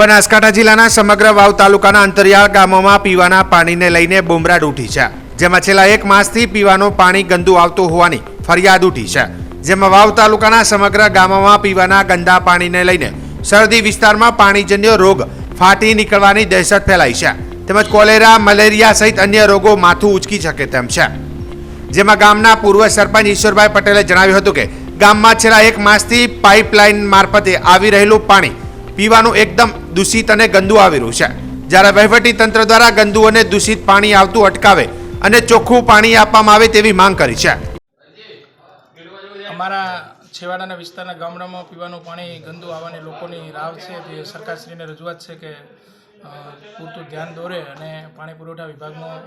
બનાસકાંઠા જિલ્લાના સમગ્ર વાવ તાલુકાના અંતરિયાળ ગામોમાં પીવાના પાણીને લઈને બુમરાડ ઉઠી છે, જેમાં છેલ્લા એક માસથી પીવાનું પાણી ગંદુ આવતું હોવાની ફરિયાદ ઉઠી છે. જેમાં વાવ તાલુકાના સમગ્ર ગામોમાં પીવાના ગંદા પાણીને લઈને શરદી વિસ્તારમાં પાણીજન્ય રોગ ફાટી નીકળવાની દહેશત ફેલાઈ છે. તેમજ કોલેરા, મલેરિયા સહિત અન્ય રોગો માથું ઉચકી શકે તેમ છે. જેમાં ગામના પૂર્વ સરપંચ ઈશ્વરભાઈ પટેલે જણાવ્યું હતું કે ગામમાં છેલ્લા એક માસથી પાઇપલાઇન મારફતે આવી રહેલું પાણી પીવાનું એકદમ દૂષિત અને ગંદુ આવી રહ્યું છે. જ્યારે વહીવટી તંત્ર દ્વારા ગંદુ અને દૂષિત પાણી આવતું અટકાવે અને ચોખ્ખું પાણી આપવામાં આવે તેવી માંગ કરી છે. અમારા છેવાડાના વિસ્તારના ગામડામાં પીવાનું પાણી ગંદુ આવવાની લોકોની રાવ છે. તે સરકારશ્રીને રજૂઆત છે કે પૂરતું ધ્યાન દોરે અને પાણી પુરવઠા વિભાગમાં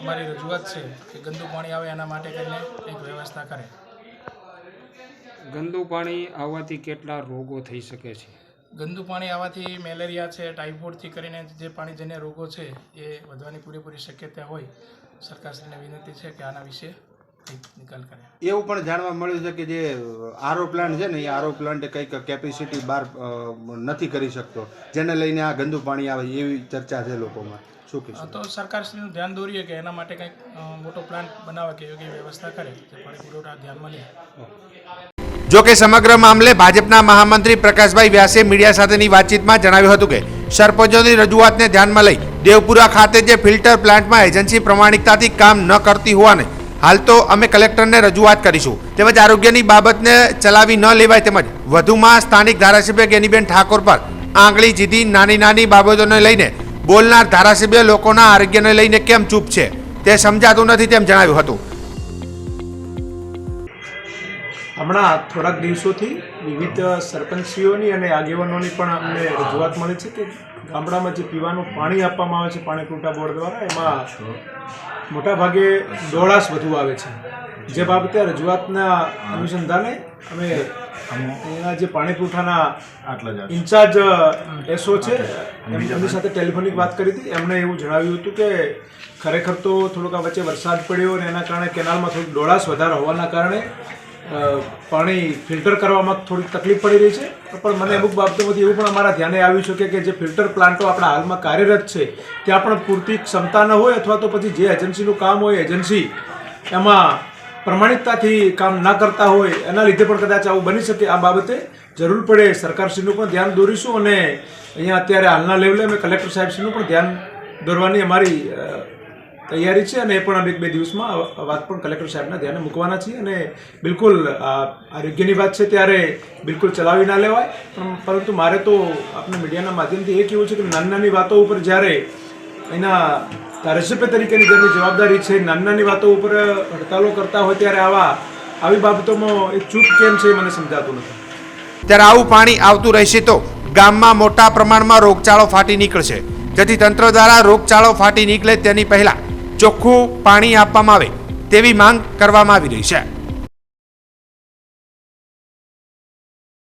અમારી રજૂઆત છે કે ગંદુ પાણી આવે એના માટે કરીને એક વ્યવસ્થા કરે. ગંદુ પાણી આવવાથી કેટલા રોગો થઈ શકે છે? ગંદુ પાણી આવવાથી મેલેરિયા છે ટાઇફોઇડથી કરીને જે પાણીજન્ય રોગો છે એ વધવાની પૂરેપૂરી શક્યતા હોય સરકારશ્રીને વિનંતી છે કે આના વિશે કંઈક નિકાલ કરે. એવું પણ જાણવા મળ્યું છે કે જે આરો પ્લાન્ટ છે ને એ આરો પ્લાન્ટ કંઈક કેપેસિટી બહાર નથી કરી શકતો. જેને લઈને આ ગંદુ પાણી આવે એવી ચર્ચા છે લોકોમાં. શું કે કહેશો તો સરકારશ્રીનું ધ્યાન દોરીએ કે એના માટે કંઈક મોટો પ્લાન્ટ બનાવે કે યોગ્ય વ્યવસ્થા કરે જે પાણી પુરવઠા ધ્યાનમાં લે. જો કે સમગ્ર મામલે ભાજપના મહામંત્રી પ્રકાશભાઈ વ્યાસે મીડિયા સાથેની વાતચીતમાં જણાવ્યું હતું કે, સરપંચોની રજૂઆતને ધ્યાનમાં લઈ દેવપુરા ખાતે જે ફિલ્ટર પ્લાન્ટમાં એજન્સી પ્રમાણિકતાથી કામ ન કરતી હોવાને હાલ તો અમે કલેક્ટરને રજૂઆત કરીશું. તેમજ આરોગ્યની બાબતને ચલાવી ન લેવાય તેમજ વધુમાં સ્થાનિક ધારાસભ્ય ગેનીબેન ઠાકોર પર આંગળી જીધી નાની નાની બાબતોને લઈને બોલનાર ધારાસભ્ય લોકોના આરોગ્યને લઈને કેમ ચૂપ છે તે સમજાતું નથી તેમ જણાવ્યું હતું. હમણાં થોડાક દિવસોથી વિવિધ સરપંચીઓની અને આગેવાનોની પણ અમને રજૂઆત મળી છે કે ગામડામાં જે પીવાનું પાણી આપવામાં આવે છે પાણી પુરવઠા બોર્ડ દ્વારા એમાં મોટાભાગે ડોળાશ વધુ આવે છે. જે બાબતે રજૂઆતના અનુસંધાને અમે એના જે પાણી પુરવઠાના ઇન્ચાર્જ એસઓ છે એમની સાથે ટેલિફોનિક વાત કરી હતી. એમણે એવું જણાવ્યું હતું કે ખરેખર તો થોડોક આ વચ્ચે વરસાદ પડ્યો અને એના કારણે કેનાલમાં થોડુંક ડોળાશ વધારે હોવાના કારણે પાણી ફિલ્ટર કરવામાં થોડીક તકલીફ પડી રહી છે. પણ મને અમુક બાબતોમાંથી એવું પણ અમારા ધ્યાને આવ્યું છે કે- જે ફિલ્ટર પ્લાન્ટો આપણા હાલમાં કાર્યરત છે, ત્યાં પણ પૂરતી ક્ષમતા ન હોય અથવા તો પછી જે એજન્સીનું કામ હોય, એજન્સી એમાં પ્રમાણિકતાથી કામ ના કરતા હોય, એના લીધે પણ કદાચ આવું બની શકે. આ બાબતે જરૂર પડે સરકારશ્રીનું પણ ધ્યાન દોરીશું અને અહીંયા અત્યારે હાલના લેવલે અમે કલેક્ટર સાહેબશ્રીનું પણ ધ્યાન દોરવાની અમારી તૈયારી છે અને એ પણ અમે એક બે દિવસમાં વાત પણ કલેક્ટર સાહેબના ધ્યાને મૂકવાના છીએ અને બિલકુલ આરોગ્યની વાત છે ત્યારે બિલકુલ ચલાવી ના લેવાય. પણ પરંતુ મારે તો આપણે મીડિયાના માધ્યમથી એ કહેવું છે કે નાની નાની વાતો ઉપર જ્યારે એના ધારાસભ્ય તરીકેની જેની જવાબદારી છે, નાની નાની વાતો ઉપર હડતાલો કરતા હોય ત્યારે આવા આવી બાબતોમાં એક ચૂપ કેમ છે મને સમજાતું નથી. ત્યારે આવું પાણી આવતું રહેશે તો ગામમાં મોટા પ્રમાણમાં રોગચાળો ફાટી નીકળશે. જેથી તંત્ર દ્વારા રોગચાળો ફાટી નીકળે તેની પહેલા ચોખ્ખું પાણી આપવામાં આવે તેવી માંગ કરવામાં આવી રહી છે.